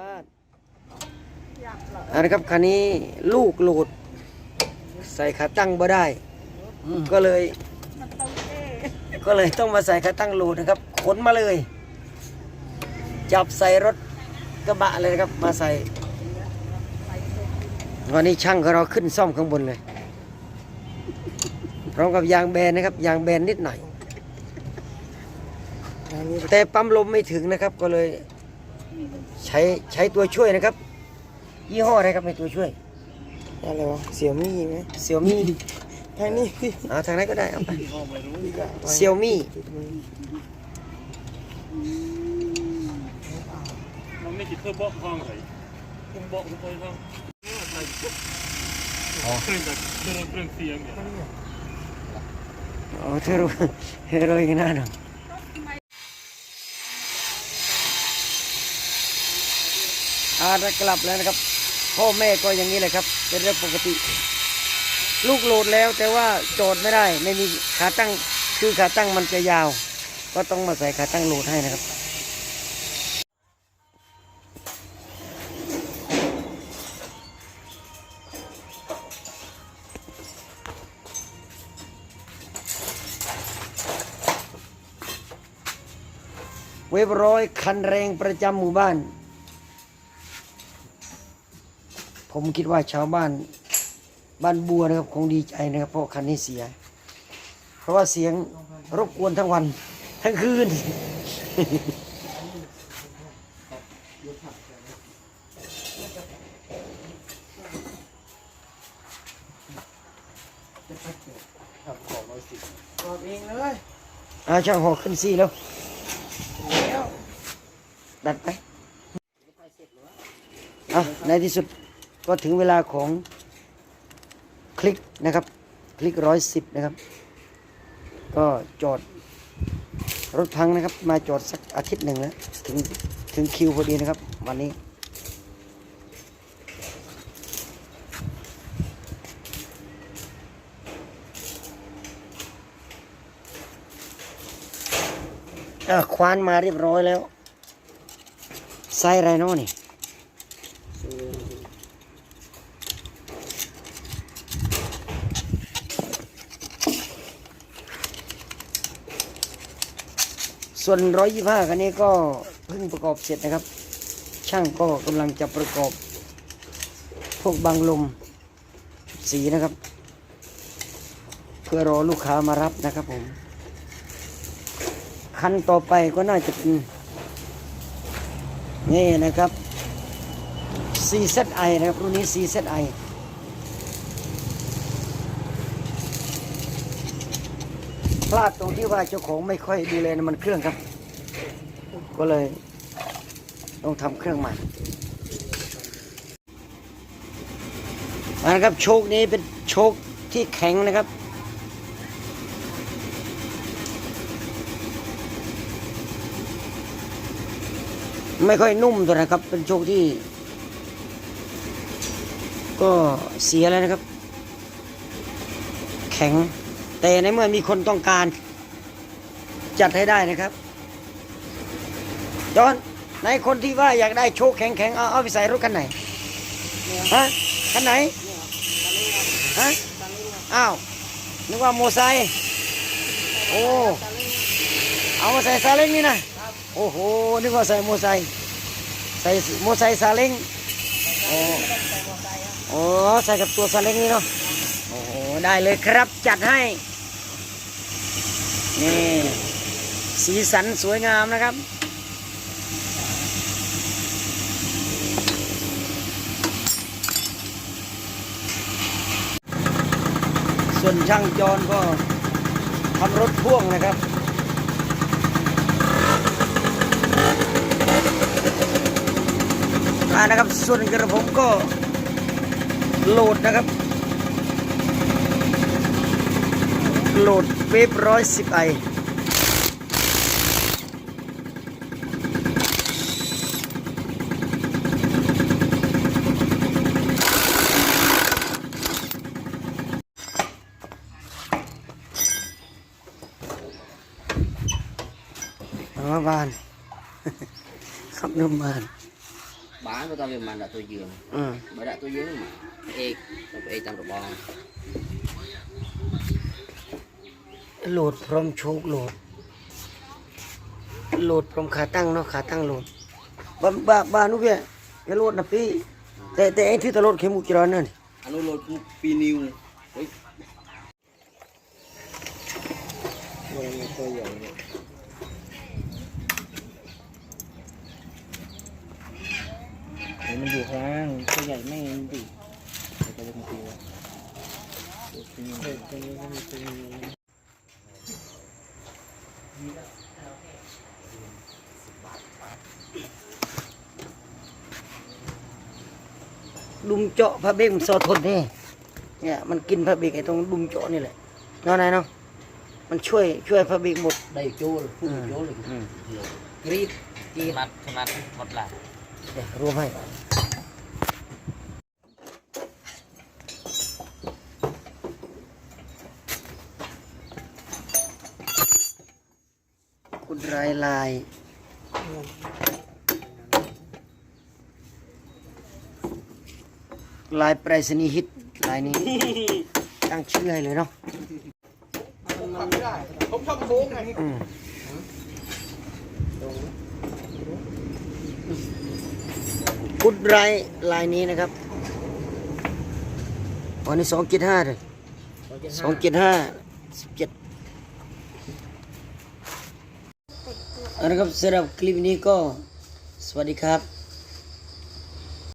บ้านอันนะครับคันนี้ลูกโหลดใส่ขาตั้งบ่ได้ ก็เลย ก็เลยต้องมาใส่ขาตั้งโหลดนะครับ ขนมาเลย จับใส่รถกระบะเลยนะครับ มาใส่วันนี้ช่างของเราขึ้นซ่อมข้างบนเลย พร้อมกับยางแบนนะครับ ยางแบนนิดหน่อยแต่ปั๊มลมไม่ถึงนะครับก็เลย ใช้ใช้ตัวช่วยนะครับ ยี่ห้ออะไรครับในตัวช่วยอะไรวะเสี่ยวมี่ไหมเซี่ยมี่ทางนี้พี่เอาทางไหนก็ได้เอาไปเซี่ยมี่มันไม่คิดเพื่อบอกห้องเลยผมบอกทุกคนครับเครื่องจากเครื่องเครื่องเสียงเนี่ยอ๋อเธอรู้เธอรู้อีกหน้าหนึ่ง อาได้กลับแล้วนะครับ พ่อแม่ก็อย่างนี้เลยครับ เป็นเรื่องปกติ ลูกโหลดแล้วแต่ว่าโจทย์ไม่ได้ไม่มีขาตั้งคือขาตั้งมันจะยาว ก็ต้องมาใส่ขาตั้งโหลดให้นะครับเว็บร้อยคันแรงประจำหมู่บ้าน ผมคิดว่าชาวบ้านบ้านบัวนะครับคงดีใจนะครับเพราะคันนี้เสีย เพราะว่าเสียงรบกวนทั้งวันทั้งคืนบอกเองเลยอาช่างหอกขึ้นซี่แล้ว ดัดไปอะในที่สุด ก็ถึงเวลาของคลิกนะครับ คลิกร้อยสิบนะครับ ก็จอดรถพังนะครับ มาจอดสักอาทิตย์หนึ่งแล้วถึงถึงคิวพอดีนะครับ วันนี้ ควานมาเรียบร้อยแล้วไส้ไรโน่นี่ ส่วนร้อยยี่ห้าคันนี้ก็เพิ่งประกอบเสร็จนะครับ ช่างก็กำลังจะประกอบ พวกบังลมชุดสีนะครับ เพื่อรอลูกค้ามารับนะครับผม คันต่อไปก็น่าจะเป็นนี่นะครับ CZI นะครับ รุ่นนี้ CZI พลาดตรงที่ว่าเจ้าของไม่ค่อยดูแลน้ำมันเครื่องครับ ก็เลยต้องทำเครื่องใหม่นะครับโชคนี้เป็นโชคที่แข็งนะครับ ไม่ค่อยนุ่มตัวนะครับ เป็นโชคที่ ก็เสียแล้วนะครับ แข็ง แต่ในเมื่อมีคนต้องการ จัดให้ได้นะครับจอนในคนที่ว่าอยากได้โชคแข็งๆเอาเอาไปใส่รถคันไหนฮะคันไหนฮะอ้าวนึกว่าโมไซโอ้เอามาใส่ซาเล้งนี่นะโอ้โหนึกว่าใส่โมไซใส่โมไซซาเล้งโอ้โอ้ใส่กับตัวซาเล้งนี่เนาะโอ้โหได้เลยครับจัดให้ นี่ สีสันสวยงามนะครับ ส่วนช่างจรก็ทำรถพ่วงนะครับอานะครับส่วนกระผมก็โหลดนะครับ โหลด เวฟร้อยสิบไอมาบ้านขับน้ำมัน bán cho tao về màn đã tôi giường อืม mới đã tôi giường mà ê tôi ê tao được bong โหลดพร้อมโชคโหลด โหลดพร้อมขาตั้งเนาะขาตั้งโหลดบ้าบ้าบ้านุเบียอย่าโหลดนะพี่แต่แต่ไอ้ที่ตะโหลดเข็มมุกจรอนนั่น anh lột pi niu đấy มันมีตัวใหญ่เนี่ยเดี๋ยวมันอยู่ข้างล่างตัวใหญ่ไม่งั้นดิเดี๋ยวจะเป็นตัวเดุมเจาะพระเบรกมันซอทนนี่เนี่ยมันกินพระเบรกไอ้ตรงดุมเจาะนี่แหละเนาะนายเนาะมันช่วยช่วยพระเบรกหมด đây chôn phun Ừ. chôn Ừ. rồi grit kia mặt mặt một là เดี๋ยวรวมให้ คุณรายลายลายไปรษณีย์ฮิตลายนี้ตั้งชื่อให้เลยเนาะผมชอบโค้งไงอืมกุดไรลายนี้นะครับวันนี้สองเจ็ดห้าเลยสองเจ็ดห้าสิบเจ็ด เอาละครับสำหรับคลิปนี้ก็สวัสดีครับ